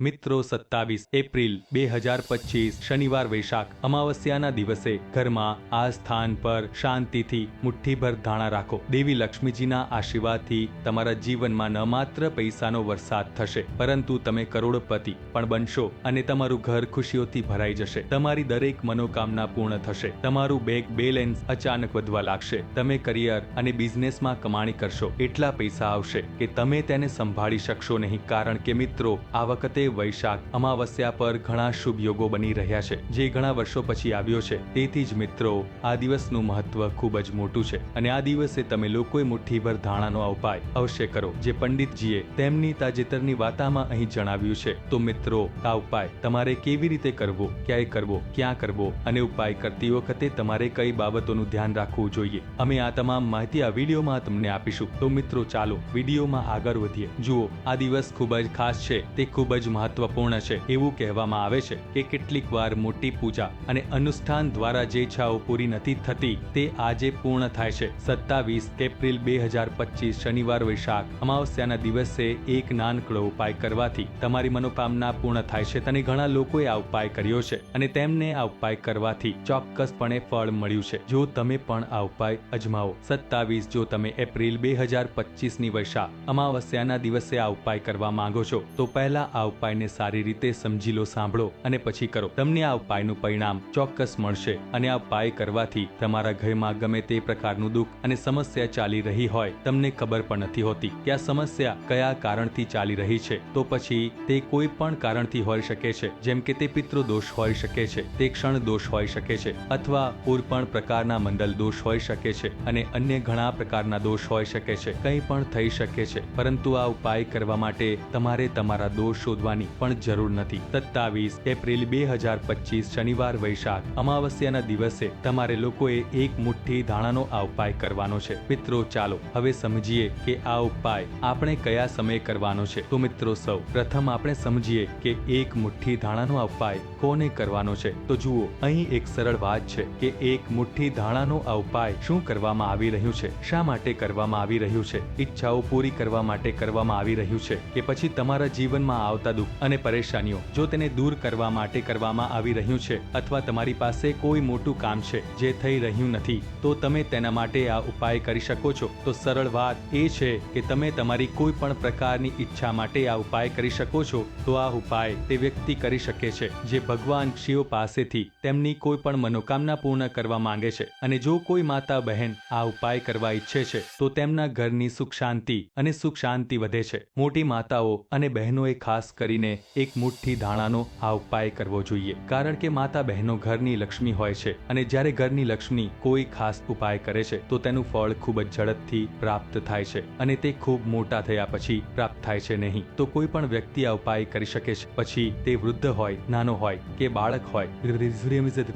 મિત્રો, સત્તાવીસ એપ્રિલ બે હજાર પચીસ, શનિવાર વૈશાખ, અમાવસ્યાના દિવસે ઘરમાં આ સ્થાન પર શાંતિથી મુઠ્ઠીભર ધાણા રાખો. દેવી લક્ષ્મીજીના આશીર્વાદથી તમારા જીવનમાં ન માત્ર પૈસાનો વરસાદ થશે, પરંતુ તમે કરોડપતિ પણ બનશો અને તમારું ઘર ખુશીઓથી ભરાઈ જશે. તમારી દરેક મનોકામના પૂર્ણ થશે. તમારું બેંક બેલેન્સ અચાનક વધવા લાગશે. તમે કરિયર અને બિઝનેસમાં કમાણી કરશો. એટલા પૈસા આવશે કે તમે તેને સંભાળી શકશો નહીં. કારણ કે મિત્રો, આ વખતે વૈશાખ અમાવસ્યા પર ઘણા શુભ યોગો બની રહ્યા છે, જે ઘણા વર્ષો પછી આવ્યો છે. તેથી જ મિત્રો, આ દિવસનું મહત્વ ખૂબ જ મોટું છે અને આ દિવસે તમે લોકોએ મુઠ્ઠીભર ધાણાનો ઉપાય અવશ્ય કરો, જે પંડિતજીએ તેમની તાજેતરની વાર્તામાં અહીં જણાવ્યું છે. તો મિત્રો, આ ઉપાય તમારે કેવી રીતે કરવો, ક્યાંય કરવો, ક્યાં કરવો અને ઉપાય કરતી વખતે તમારે કઈ બાબતોનું ધ્યાન રાખવું જોઈએ, અમે આ તમામ માહિતી આ વિડીયોમાં તમને આપીશું. તો મિત્રો, ચાલો વિડીયોમાં આગળ વધીએ. જુઓ, આ દિવસ ખૂબ જ ખાસ છે, તે ખૂબ જ મહત્વપૂર્ણ છે. એવું કહેવામાં આવે છે કે કેટલીક વાર મોટી પૂજા અને અનુષ્ઠાન દ્વારા જે ઈચ્છાઓ પૂરી નથી થતી, તે આજે પૂર્ણ થાય છે. સત્તાવીસ એપ્રિલ બે હજાર પચીસ શનિવાર વૈશાખ, અમાવસ્યાના દિવસે એક નાનકડો ઉપાય કરવાથી તમારી મનોકામના પૂર્ણ થાય છે. અને ઘણા લોકોએ આ ઉપાય કર્યો છે અને તેમને આ ઉપાય કરવાથી ચોક્કસપણે ફળ મળ્યું છે. જો તમે પણ આ ઉપાય અજમાવો. સત્તાવીસ, જો તમે એપ્રિલ બે હજાર પચીસની વૈશાખ, અમાવસ્યાના દિવસે આ ઉપાય કરવા માંગો છો, તો પહેલા આ ઉપાયને સારી રીતે સમજી લો, સાંભળો અને પછી કરો. તમને આ ઉપાયનું પરિણામ ચોક્કસ મળશે અને આ ઉપાય કરવાથી તમારા ઘરમાં ગમે તે પ્રકારનું દુઃખ અને સમસ્યા ચાલી રહી હોય, તમને ખબર પણ નથી હોતી કે આ સમસ્યા કયા કારણથી ચાલી રહી છે. તો પછી તે કોઈ પણ કારણથી હોઈ શકે છે, જેમ કે તે પિતૃ દોષ હોઈ શકે છે, તે ક્ષણ દોષ હોઈ શકે છે, અથવા કોઈ પણ પ્રકારના મંડલ દોષ હોઈ શકે છે અને અન્ય ઘણા પ્રકારના દોષ હોઈ શકે છે. કંઈ પણ થઈ શકે છે, પરંતુ આ ઉપાય કરવા માટે તમારે તમારા દોષ શોધવાની પણ જરૂર નથી. સત્તાવીસ એપ્રિલ બે હજાર પચીસ શનિવાર વૈશાખ. અમાવસ્યાના દિવસે તમારે લોકોએ એક મુઠ્ઠી ધાણાનો આ ઉપાય કરવાનો છે. મિત્રો, ચાલો હવે સમજીએ કે આ ઉપાય આપણે કયા સમયે કરવાનો છે. તો મિત્રો, સૌ પ્રથમ આપણે સમજીએ કે એક મુઠ્ઠી ધાણાનો આ ઉપાય કોને કરવાનો છે. તો જુઓ, અહીં એક સરળ વાત છે કે એક મુઠ્ઠી ધાણાનો આ ઉપાય શું કરવામાં આવી રહ્યું છે? શા માટે કરવામાં આવી રહ્યું છે? ઈચ્છાઓ પૂરી કરવા માટે કરવામાં આવી રહ્યું છે કે પછી તમારા જીવનમાં આવતા દુઃખ અને પરેશાનીઓ. જો તેને દૂર કરવા માટે કરવામાં આવી રહ્યું છે અથવા તમારી પાસે કોઈ મોટું કામ છે જે થઈ રહ્યું નથી, તો તમે તેના માટે આ ઉપાય કરી શકો છો. તો સરળ વાત એ છે કે તમે તમારી કોઈ પણ પ્રકારની ઈચ્છા માટે આ ઉપાય કરી શકો છો, તો આ ઉપાય તે વ્યક્તિ કરી શકે છે, જે ભગવાન શિવ પાસેથી તેમની કોઈ પણ મનોકામના પૂર્ણ કરવા માંગે છે. અને જો કોઈ માતા બહેન આ ઉપાય કરવા ઈચ્છે છે, તો તેમના ઘરની સુખ શાંતિ અને સુખ શાંતિ વધે છે. મોટી માતાઓ અને બહેનોએ ખાસ કરીને એક મુઠ્ઠી ધાણાનો આ ઉપાય કરવો જોઈએ. કારણ કે માતા બહેનો ઘરની લક્ષ્મી હોય છે અને જ્યારે ઘરની લક્ષ્મી કોઈ ખાસ ઉપાય કરે છે, તો તેનું ફળ ખૂબ જ ઝડપથી પ્રાપ્ત થાય છે અને તે ખૂબ મોટા થયા પછી પ્રાપ્ત થાય છે નહીં. તો કોઈ પણ વ્યક્તિ આ ઉપાય કરી શકે છે. પછી તે વૃદ્ધ હોય, નાનો હોય કે બાળક હોય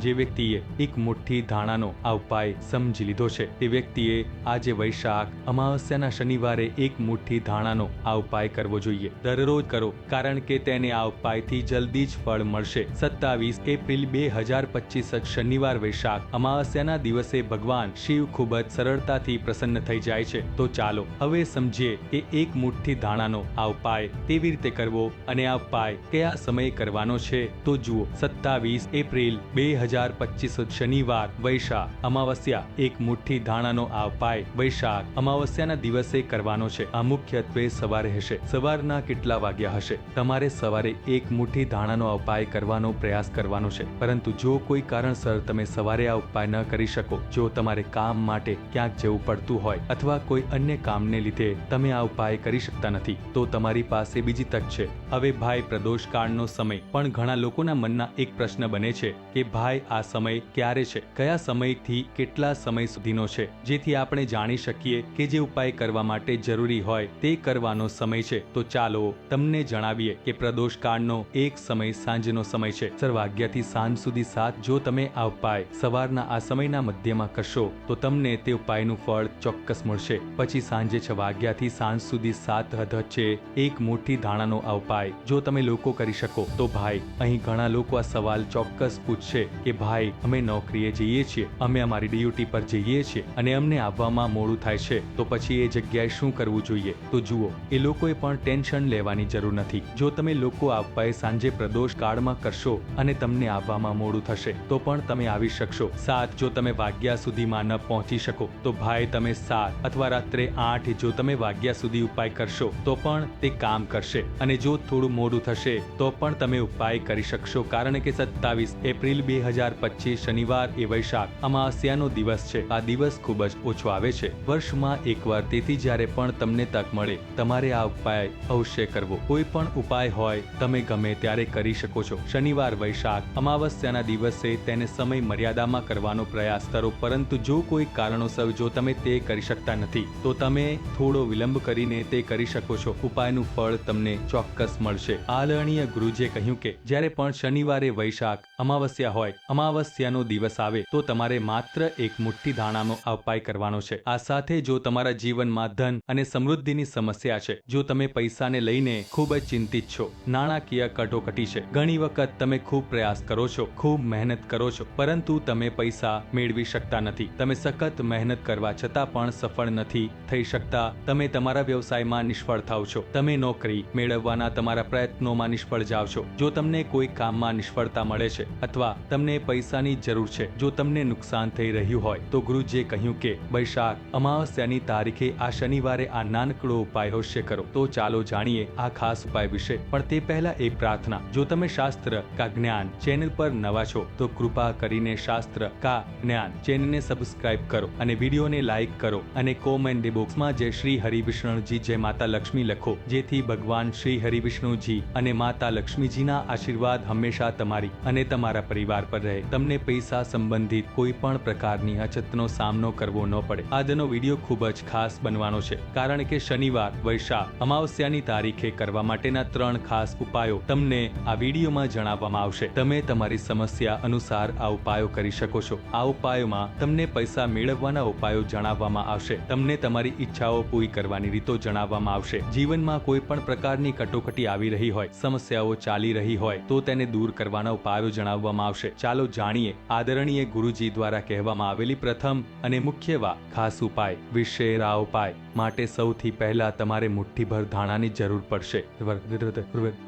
જે વ્યક્તિએ એક મુઠ્ઠી ધાણાનો આ ઉપાય સમજી લીધો છે, તે વ્યક્તિએ આજે વૈશાખ, અમાવસ્યાના શનિવારે એક મુઠ્ઠી ધાણાનો આ ઉપાય કરવો જોઈએ. દરરોજ કરો, કારણ કે તેને આ ઉપાયથી જલ્દી જ ફળ મળશે. સત્તાવીસ એપ્રિલ બે હજાર પચીસ શનિવાર વૈશાખ અમાવસ્યાના દિવસે ભગવાન શિવ ખૂબ જ સરળતાથી પ્રસન્ન થઈ જાય છે. તો ચાલો હવે સમજીએ કે એક મુઠ્ઠી ધાણાનો આ ઉપાય કેવી રીતે કરવો અને આ ઉપાય કયા સમયે કરવાનો છે? તો જુઓ, સત્તાવીસ એપ્રિલ બે હજાર પચીસ શનિવાર વૈશાખ અમાવસ્યા. એક મુઠ્ઠી ધાણાનો આ ઉપાય વૈશાખ અમાવસ્યાના દિવસે કરવાનો છે. આ મુખ્યત્વે સવારે હશે. સવારના કેટલા વાગ્યા હશે? તમારે સવારે એક મુઠ્ઠી ધાણાનો આ ઉપાય કરવાનો પ્રયાસ કરવાનો છે. પરંતુ જો કોઈ કારણસર તમે સવારે આ ઉપાય ન કરી શકો, જો તમારે કામ માટે ક્યાંક જવું પડતું હોય અથવા કોઈ અન્ય કામને લીધે તમે આ ઉપાય કરી શકતા નથી, તો તમારી પાસે બીજી તક છે. હવે ભાઈ, પ્રદોષ કાળનો સમય. પણ ઘણા લોકોના મનના એક પ્રશ્ન બને છે કે, ભાઈ, આ સમય ક્યારે છે? કયા સમયથી કેટલા સમય સુધીનો છે? જેથી આપણે જાણી શકીએ કે જે ઉપાય કરવા માટે જરૂરી હોય તે કરવાનો સમય છે. તો ચાલો તમને જણાવીએ કે પ્રદોષ કાળનો એક સમય સાંજનો સમય છે. સર વાગ્યાથી સાંજ સુધી સાત જો તમે આ ઉપાય સવારના આ સમયના મધ્યમાં કરશો, તો તમને તે ઉપાયનું ફળ ચોક્કસ મળશે. પછી સાંજે છ વાગ્યાથી સાંજ સુધી સાત હદ છે એક મોટી ધાણાનો આ ઉપાય. જો તમે લોકો કરી શકો, તો ભાઈ, અહીં ઘણા લોકો આ સવાલ ચોક્કસ પૂછશે કે, ભાઈ, અમે નોકરીએ જઈએ છીએ, અમે અમારી ડ્યુટી પર જઈએ છીએ, અને અમને આવવામાં મોડું થાય છે, તો પછી એ જગ્યાએ શું કરવું જોઈએ? તો જુઓ, એ લોકોએ પણ ટેન્શન લેવાની જરૂર નથી. જો તમે લોકો આ ઉપાય સાંજે પ્રદોષ કાળમાં કરશો અને તમને આવવામાં મોડું થશે, તો પણ તમે આવી શકશો. સાત, જો તમે વાગ્યા સુધીમાં ન પહોંચી શકો, તો ભાઈ તમે સાત અથવા રાત્રે આઠ, જો તમે વાગ્યા સુધી ઉપાય કરશો, તો પણ તે કામ કરશે. અને જો થોડું મોડું થશે, તો પણ તમે ઉપાય કરી શકશો, કારણ કે સત્તાવીસ એપ્રિલ બે હજાર પચીસ શનિવાર એ વૈશાખ અમાસ્યાનો દિવસ છે. આ દિવસ ખૂબ જ ઓછો આવે છે. વર્ષમાં એકવાર, તેથી જ્યારે પણ તમને તક મળે, તમારે આ ઉપાય અવશ્ય કરવો. કોઈ પણ ઉપાય હોય, તમે ગમે ત્યારે કરી શકો છો. શનિવાર વૈશાખ, અમાવસ્યાના દિવસે તેને સમય મર્યાદામાં કરવાનો પ્રયાસ કરો, પરંતુ જો કોઈ કારણોસર જો તમે તે કરી શકતા નથી, તો તમે થોડો વિલંબ કરીને તે કરી શકો છો. ઉપાયનું ફળ તમને ચોક્કસ મળશે. આલરણીય ગુરુજીએ કહ્યું કે, જ્યારે પણ શનિવારે વૈશાખ, અમાવસ્યા હોય, અમાવસ્યાનો દિવસ આવે, તો તમારે માત્ર એક મુઠ્ઠી ધાણાનો આ ઉપાય કરવાનો છે. આ સાથે જો તમારા જીવનમાં ધન અને સમૃદ્ધિની સમસ્યા છે, જો તમે પૈસાને લઈને ખૂબ જ ચિંતિત છો. નાણાકીય કટોકટી છે. ઘણી વખત તમે ખૂબ પ્રયાસ કરો છો, ખૂબ મહેનત કરો છો, પરંતુ તમે પૈસા મેળવી શકતા નથી. તમે સખત મહેનત કરવા છતાં પણ સફળ નથી થઈ શકતા. તમે તમારા વ્યવસાયમાં નિષ્ફળ થાવ છો. તમે નોકરી મેળવવાના તમારા પ્રયત્નોમાં નિષ્ફળ જાવ છો. જો તમને કોઈ કામમાં નિષ્ફળતા મળે છે અથવા તમને પૈસાની જરૂર છે, જો તમને નુકસાન થઈ રહ્યું હોય, તો ગુરુજીએ કહ્યું કે વૈશાખ અમાવસ્યાની તારીખે આ શનિવારે આ નાનકડો ઉપાય અવશ્ય કરો. તો ચાલો જાણીએ આ ખાસ ઉપાય વિશે પણ તે પહેલા એક પ્રાર્થના. જો તમે શાસ્ત્ર કા જ્ઞાન ચેનલ પર નવા છો, તો કૃપા કરીને શાસ્ત્ર કા જ્ઞાન ચેનલને સબસ્ક્રાઇબ કરો અને વિડીયોને લાઈક કરો અને કોમેન્ટ બોક્સમાં જય શ્રી હરિવિષ્ણુજી, જય માતા લક્ષ્મી લખો. જેથી ભગવાન શ્રી હરિવિષ્ણુજી અને માતા લક્ષ્મીજીના આશીર્વાદ હંમેશા તમારી અને તમારા પરિવાર પર રહે. તમને પૈસા સંબંધિત કોઈ પણ પ્રકારની અછતનો સામનો કરવો ન પડે. આજનો વીડિયો ખૂબ જ ખાસ બનવાનો છે. કારણ કે શનિવાર, વૈશાખ, અમાવસ્યાની તારીખે કરવા માટેના ત્રણ ખાસ ઉપાયો તમને આ વિડીયોમાં જણાવવામાં આવશે. તમે તમારી સમસ્યા અનુસાર આ ઉપાયો કરી શકો છો. આ ઉપાયોમાં તમને પૈસા મેળવવાના ઉપાયો જણાવવામાં આવશે. તમને તમારી ઈચ્છાઓ પૂરી કરવાની રીતો જણાવવામાં આવશે. જીવનમાં કોઈ પણ પ્રકારની કટોકટી આવી રહી હોય, સમસ્યાઓ ચાલી રહી હોય, તો તેને દૂર કરવાના ઉપાયો જણાવવામાં આવશે. ચાલો જાણીએ આદરણીય ગુરુજી દ્વારા કહેવામાં આવેલી પ્રથમ અને મુખ્ય વા ખાસ ઉપાય વિશેરા ઉપાય માટે સૌથી પહેલા તમારે મુઠ્ઠીભર ધાણાની જરૂર પડશે.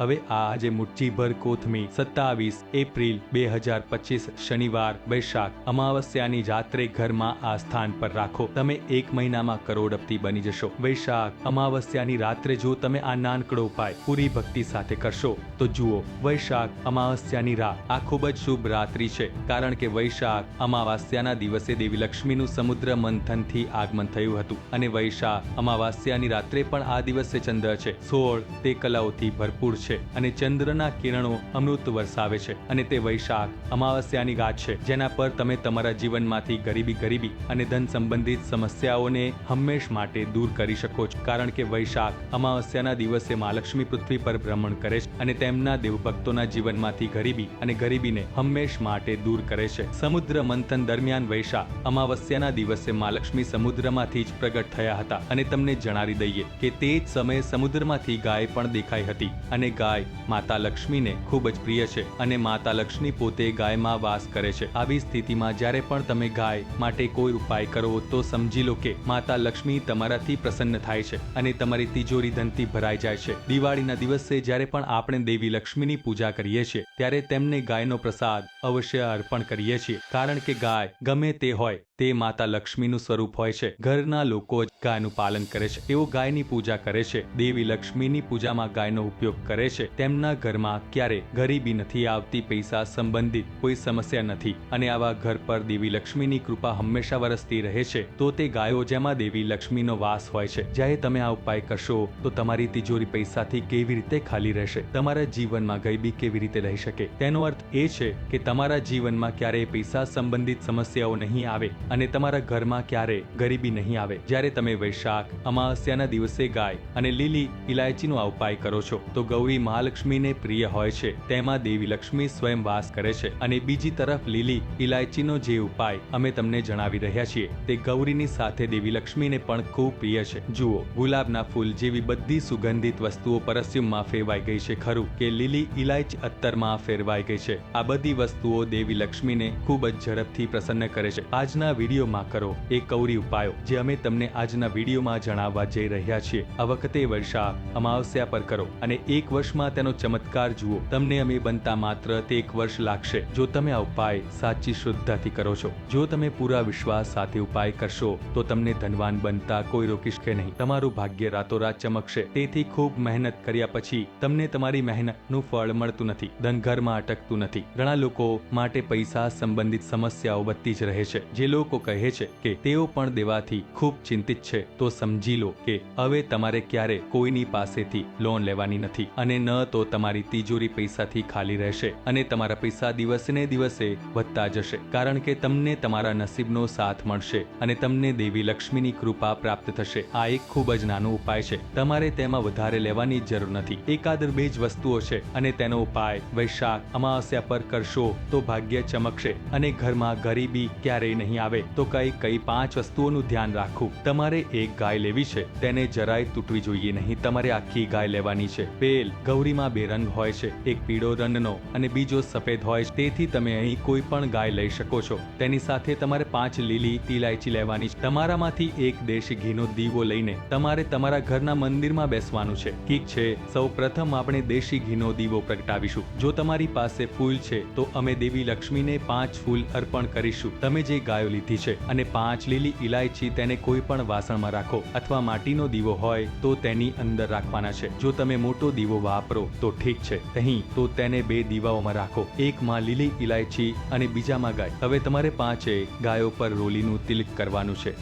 હવે આ આજે મુઠ્ઠીભર કોથમી સત્તાવીસ એપ્રિલ બે હજાર પચીસ શનિવાર વૈશાખ. અમાવસ્યાની રાત્રે ઘરમાં આ સ્થાન પર રાખો. તમે એક મહિનામાં કરોડપતિ બની જશો. વૈશાખ, અમાવસ્યાની રાત્રે જો તમે આ નાનકડો ઉપાય પૂરી ભક્તિ સાથે કરશો, તો જુઓ, વૈશાખ, અમાવસ્યાની રાત આ ખૂબ જ શુભ રાત્રિ છે. કારણ કે વૈશાખ, અમાવાસ્યાના દિવસે દેવી લક્ષ્મીનું સમુદ્ર મંથનથી આગમન થયું હતું અને વૈશાખ અમાવાસ્યાની રાત્રે પણ આ દિવસે ચંદ્ર છે. સોળ, તે કલાઓથી ભરપૂર છે અને ચંદ્રના કિરણો અમૃત વરસાવે છે અને તે વૈશાખ અમાવાસ્યાની ગાત છે. જેના પર તમે તમારા જીવનમાંથી ગરીબી ગરીબી અને ધન સંબંધિત સમસ્યાઓને હંમેશ માટે દૂર કરી શકો છો. કારણ કે વૈશાખ અમાવસ્યાના દિવસે મહાલક્ષ્મી પૃથ્વી પર ભ્રમણ કરે છે અને તેમના દેવભક્તોના જીવનમાંથી ગરીબી અને ગરીબીને હંમેશ માટે દૂર કરે છે. સમુદ્ર મંથન દરમિયાન વૈશાખ અમાવસ્યાના દિવસે મહાલક્ષ્મી સમુદ્રમાંથી જ પ્રગટ થયા હતા. અને તમને જણાવી દઈએ કે તે જ સમયે સમુદ્રમાંથી ગાય પણ દેખાઈ હતી. અને ગાય માતા લક્ષ્મીને ખૂબ જ પ્રિય છે અને માતા લક્ષ્મી પોતે ગાયમાં વાસ કરે છે. આવી સ્થિતિમાં જ્યારે પણ તમે ગાય માટે કોઈ ઉપાય કરો તો સમજી લો કે માતા લક્ષ્મી તમારાથી પ્રસન્ન થાય છે અને તમારી તિજોરી ધનથી ભરાઈ જાય છે. દિવાળીના દિવસે જ્યારે પણ આપણે દેવી લક્ષ્મીની પૂજા કરીએ છીએ, ત્યારે તેમને ગાયનો પ્રસાદ અવશ્ય અર્પણ કરીએ છીએ. કારણ કે ગાય ગમે તે હોય તે માતા લક્ષ્મીનું સ્વરૂપ હોય છે. ઘરના લોકો જ ગાયનું પાલન કરે છે. તેઓ ગાયની પૂજા કરે છે. દેવી લક્ષ્મીની પૂજામાં ગાયનો ઉપયોગ કરે છે. તેમના ઘરમાં ક્યારે ગરીબી નથી આવતી, પૈસા સંબંધિત કોઈ સમસ્યા નથી અને આવા ઘર પર દેવી લક્ષ્મીની કૃપા હંમેશા વરસતી રહે છે, તો તે ગાયો જેમાં દેવી લક્ષ્મીનો વાસ હોય છે. જ્યારે તમે આ ઉપાય કરશો, તો તમારી તિજોરી પૈસાથી કેવી રીતે ખાલી રહેશે? તમારા જીવનમાં ગરીબી કેવી રીતે રહી શકે? તેનો અર્થ એ છે કે તમારા જીવનમાં ક્યારેય પૈસા સંબંધિત સમસ્યાઓ નહીં આવે અને તમારા ઘરમાં ક્યારે ગરીબી નહીં આવે. જ્યારે તમે વૈશાખ અમાવસ્યાના દિવસે ગાય અને લીલી ઇલાયચીનો ઉપાય કરો છો. તો ગૌરી મહાલક્ષ્મીને પ્રિય હોય છે. તેમાં દેવી લક્ષ્મી સ્વયં વાસ કરે છે અને બીજી તરફ લીલી ઇલાયચીનો જે ઉપાય અમે તમને જણાવી રહ્યા છીએ તે ગૌરીની સાથે દેવી લક્ષ્મીને પણ ખૂબ પ્રિય છે. જુઓ, ગુલાબના ફૂલ જેવી બધી સુગંધિત વસ્તુઓ પરસ્યુમમાં ફેરવાઈ ગઈ છે. ખરું કે લીલી ઇલાયચી અત્તરમાં ફેરવાઈ ગઈ છે. આ બધી વસ્તુઓ દેવી લક્ષ્મીને ખૂબ જ ઝડપથી પ્રસન્ન કરે છે. આજના વિડીયોમાં કરો એ કૌરી ઉપાયો, જે અમે તમને આજના વીડિયો વિડીયોમાં જણાવવા જઈ રહ્યા છીએ. આ વખતે વર્ષા અમાવસ્યા પર કરો અને એક વર્ષમાં તેનો ચમત્કાર જુઓ. તમને અમે બનતા માત્ર તે એક વર્ષ લાગશે. જો તમે આ ઉપાય સાચી શ્રદ્ધાથી કરો છો, જો તમે પૂરા વિશ્વાસ સાથે ઉપાય કરશો, તો તમને ધનવાન બનતા કોઈ રોકી શકે નહીં. તમારું ભાગ્ય રાતોરાત ચમકશે. તેથી ખૂબ મહેનત કર્યા પછી તમને તમારી મહેનતનું ફળ મળતું નથી ધન ઘરમાં અટકતું નથી. ઘણા લોકો માટે પૈસા સંબંધિત સમસ્યાઓ વધતી જ રહે છે. જે લોકો કહે છે કે તેઓ પણ દેવાથી ખૂબ ચિંતિત છે. તો સમજી લો કે હવે તમારે ક્યારે કોઈની પાસેથી લોન લેવાની નથી અને ન તો તમારી તિજોરી પૈસાથી ખાલી રહેશે અને તમારા પૈસા દિવસને દિવસે વધતા જશે. કારણ કે તમને તમારા નસીબનો સાથ મળશે અને તમને દેવી લક્ષ્મીની કૃપા પ્રાપ્ત થશે. આ એક ખૂબ જ નાનો ઉપાય છે. તમારે તેમાં વધારે લેવાની જરૂર નથી. એકાદ બે જ વસ્તુઓ છે અને તેનો ઉપાય વૈશાખ, અમાવસ્યા પર કરશો તો ભાગ્ય ચમકશે અને ઘરમાં ગરીબી ક્યારેય નહીં આવે. તો કઈ કઈ પાંચ વસ્તુઓનું ધ્યાન રાખવું. તમારે એક ગાય લેવી છે, તેને જરાય તૂટવી જોઈએ નહીં. તમારે આખી ગાય લેવાની છે. પેલ ગૌરીમાં બે રંગ હોય છે, એક પીળો રંગનો અને બીજો સફેદ હોય છે. તેથી તમે અહીં કોઈ પણ ગાય લઈ શકો છો. તેની સાથે તમારે પાંચ લીલી તિલાયચી લેવાની છે. તમારામાંથી એક દેશી ઘીનો દીવો લઈને તમારે તમારા ઘરના મંદિરમાં બેસવાનું છે. ઠીક છે, સૌ પ્રથમ આપણે દેશી ઘીનો દીવો પ્રગટાવીશું. જો તમારી પાસે ફૂલ છે, તો અમે દેવી લક્ષ્મીને પાંચ ફૂલ અર્પણ કરીશું. તમે જે ગાયો લીધી છે અને પાંચ લીલી ઇલાયચી તેને કોઈ પણ વાસણમાં રાખો અથવા માટીનો દીવો હોય તો તેની અંદર રાખવાના છે. જો તમે મોટો દીવો વાપરો, તો ઠીક છે. નહીં તો તેને બે દીવાઓમાં રાખો. એકમાં લીલી ઇલાયચી અને બીજામાં ગાય. હવે તમારે પાંચે ગાયો પર રોલીનું તિલક કરવાનું છે.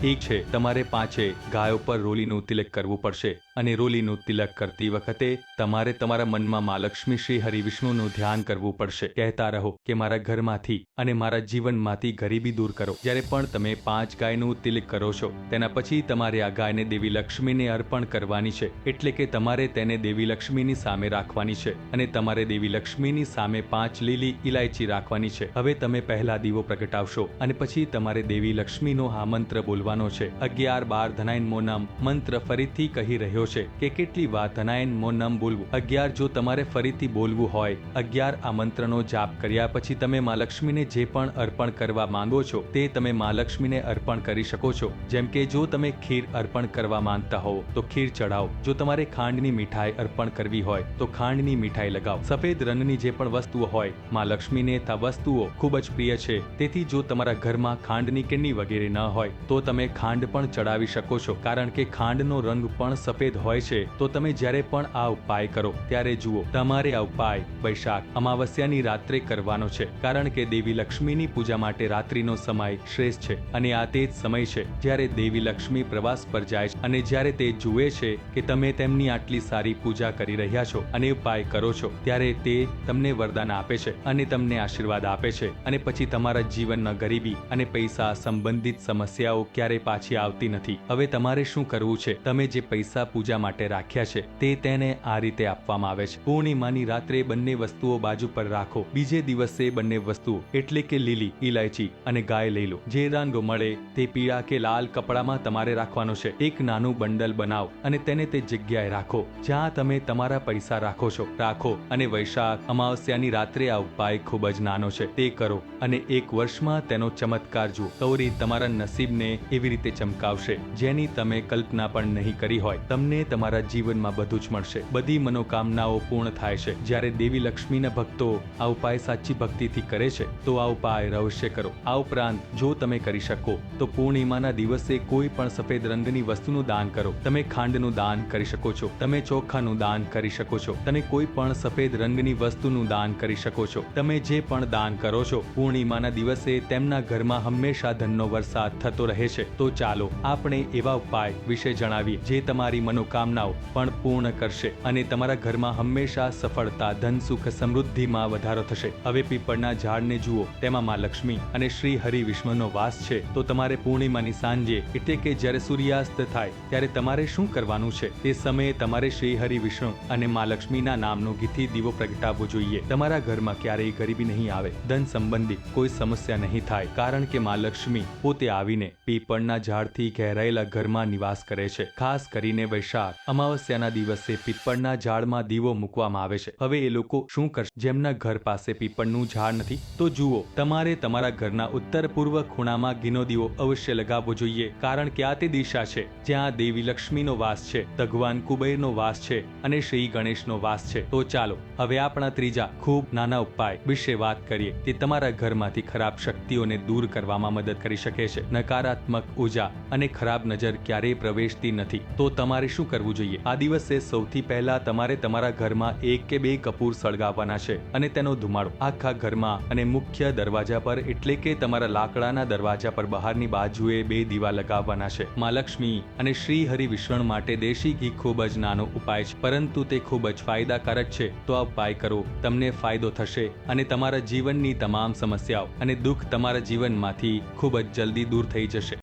ઠીક છે, તમારે પાંચે ગાયો પર રોલીનું તિલક કરવું પડશે. અને રોલીનું તિલક કરતી વખતે તમારે તમારા મનમાં મા લક્ષ્મી શ્રી હરિવિષ્ણુનું ધ્યાન કરવું પડશે. કહેતા રહો કે મારા ઘરમાંથી અને મારા જીવનમાંથી ગરીબી દૂર કરો. જ્યારે પણ તમે પાંચ ગાયનું તિલક કરો છો, તેના પછી તમારે આ ગાયને દેવી લક્ષ્મીને અર્પણ કરવાની છે. એટલે કે તમારે તેને દેવી લક્ષ્મીની સામે રાખવાની છે અને તમારે દેવી લક્ષ્મીની સામે પાંચ લીલી ઇલાયચી રાખવાની છે. હવે તમે પહેલા દીવો પ્રગટાવશો અને પછી તમારે દેવી લક્ષ્મીનો આ મંત્ર બોલવાનો છે. અગિયાર બાર ધનાયન મોનામ મંત્ર ફરીથી કહી રહ્યો છે કે કેટલી વાર ધનાયન મોનમ બોલવું. અગિયાર, જો તમારે ફરીથી બોલવું હોય, અગિયાર આ મંત્રનો જાપ કર્યા પછી તમે મા લક્ષ્મીને જે પણ અર્પણ કરવા માંગો છો, તે તમે મા લક્ષ્મીને અર્પણ કરી શકો છો. જેમ કે, જો તમે ખીર અર્પણ કરવા માંગતા હો તો ખીર ચડાવો જો તમારે ખાંડની મીઠાઈ અર્પણ કરવી હોય, તો ખાંડની મીઠાઈ લગાવો. સફેદ રંગની જે પણ વસ્તુઓ હોય, મા લક્ષ્મીને તા વસ્તુઓ ખૂબ જ પ્રિય છે. તેથી જો તમારા ઘરમાં ખાંડની કેની વગેરે ન હોય, તો તમે ખાંડ પણ ચડાવી શકો છો. કારણ કે ખાંડનો રંગ પણ સફેદ હોય છે, તો તમે જ્યારે પણ આ ઉપાય કરો, ત્યારે જુઓ, તમારે આ ઉપાય, વૈશાખ, અમાવસ્યાની રાત્રે કરવાનો છે, કારણ કે દેવી લક્ષ્મીની પૂજા માટે રાત્રિનો સમય શ્રેષ્ઠ છે અને આ તે જ સમય છે જ્યારે દેવી લક્ષ્મી પ્રવાસ પર જાય છે અને જ્યારે તે જુએ છે કે તમે તેમની આટલી સારી પૂજા કરી રહ્યા છો અને ઉપાય કરો છો, ત્યારે તે તમને વરદાન આપે છે અને તમને આશીર્વાદ આપે છે અને પછી તમારા જીવનમાં ગરીબી અને પૈસા સંબંધિત સમસ્યાઓ ક્યારે પાછી આવતી નથી. હવે તમારે શું કરવું છે? તમે જે પૈસા પૂજા માટે રાખ્યા છે. તે તેને આ રીતે આપવામાં આવે છે. પૂર્ણિમાની રાત્રે બંને વસ્તુઓ બાજુ પર રાખો. બીજે દિવસે બંને વસ્તુઓ, એટલે કે લીલી ઇલાયચી અને ગાય લઈ લો. જે રંગ મળે તે પીળા કે લાલ કપડામાં તમારે રાખવાનો છે. એક નાનું બંડલ બનાવો અને તેને તે જગ્યાએ રાખો. જ્યાં તમે તમારા પૈસા રાખો છો. રાખો અને વૈશાખ, અમાવસ્યાની રાત્રે આ ઉપાય ખૂબ જ નાનો છે. તે કરો અને એક વર્ષમાં તેનો ચમત્કાર જુઓ. કૌરી તમારા નસીબને એવી રીતે ચમકાવશે, જેની તમે કલ્પના પણ નહીં કરી હોય. તમને તમારા જીવનમાં બધું જ મળશે. બધી મનોકામનાઓ પૂર્ણ થાય છે. જ્યારે દેવી લક્ષ્મીના ભક્તો આ ઉપાય સાચી ભક્તિથી કરે છે, તો આ ઉપાય રહસ્ય કરો. આ ઉપરાંત, જો તમે કરી શકો, તો પૂર્ણિમાના દિવસે કોઈ પણ સફેદ રંગની વસ્તુનું દાન કરો. તમે ખાંડનું દાન કરી શકો છો. તમે ચોખાનું દાન કરી શકો છો. તમે કોઈ પણ સફેદ રંગની વસ્તુનું દાન કરી શકો છો. તમે જે પણ દાન કરો છો, પૂર્ણિમાના દિવસે તેમના ઘરમાં હંમેશા ધનનો વરસાદ થતો રહે છે. તો ચાલો, આપણે એવા ઉપાય વિશે જણાવીએ, જે તમારી મનોકામનાઓ પણ પૂર્ણ કરશે અને તમારા ઘરમાં હંમેશા સફળતા, ધન, સુખ, સમૃદ્ધિમાં વધારો થશે. હવે પીપળના ઝાડને જુઓ, તેમાં માં લક્ષ્મી અને શ્રી હરિ વિષ્ણુનો વાસ છે. તો તમારે પૂર્ણિમાની સાંજે, એટલે કે જ્યારે સૂર્યાસ્ત થાય, ત્યારે તમારે શું કરવાનું છે? તે સમયે તમારે શ્રી હરિ વિષ્ણુ અને માં લક્ષ્મીના નામનો ગીથી દીવો પ્રગટાવવો જોઈએ. તમારા ઘરમાં ક્યારેય ગરીબી નહીં આવે, ધન સંબંધિત કોઈ સમસ્યા નહીં થાય, કારણ કે માં લક્ષ્મી પોતે આવીને પીપળના ઝાડથી ઘેરાયેલા ઘરમાં નિવાસ કરે છે. ખાસ કરીને વૈશાખ વૈશાખ અમાવસ્યાના દિવસે પીપળના ઝાડમાં દીવો મૂકવામાં આવે છે. હવે એ લોકો શું કરશે? જેમના ઘર પાસે પીપળનું ઝાડ નથી, તો જુઓ, તમારે તમારા ઘરના ઉત્તર પૂર્વ ખૂણામાં ઘીનો દીવો અવશ્ય લગાવવો જોઈએ, કારણ કે આ તે દિશા છે, જ્યાં દેવી લક્ષ્મીનો વાસ છે, ભગવાન કુબેરનો વાસ છે અને શ્રી ગણેશનો વાસ છે. તો ચાલો, હવે આપણા ત્રીજા ખૂબ નાના ઉપાય વિશે વાત કરીએ તે તમારા ઘરમાંથી ખરાબ શક્તિઓને દૂર કરવામાં મદદ કરી શકે છે. નકારાત્મક ઊર્જા અને ખરાબ નજર ક્યારેય પ્રવેશતી નથી. તો તમારે શું કરવું જોઈએ? આ દિવસે સૌથી પહેલા તમારે તમારા ઘરમાં એક કે બે કપૂર સળગાવવાના છે અને તેનો ધુમાડો. આખા ઘરમાં અને મુખ્ય દરવાજા પર એટલે કે તમારા લાકડાના દરવાજા પર બહારની બાજુએ બે દીવા લગાવવાના છે. મા લક્ષ્મી અને શ્રી હરિ વિશ્વણ માટે દેશી ઘી ખૂબ જ નાનો ઉપાય છે. પરંતુ તે ખૂબ જ ફાયદાકારક છે. તો આ ઉપાય કરો. તમને ફાયદો થશે અને તમારા જીવનની તમામ સમસ્યાઓ અને દુઃખ તમારા જીવનમાંથી ખૂબ જ જલ્દી દૂર થઈ જશે.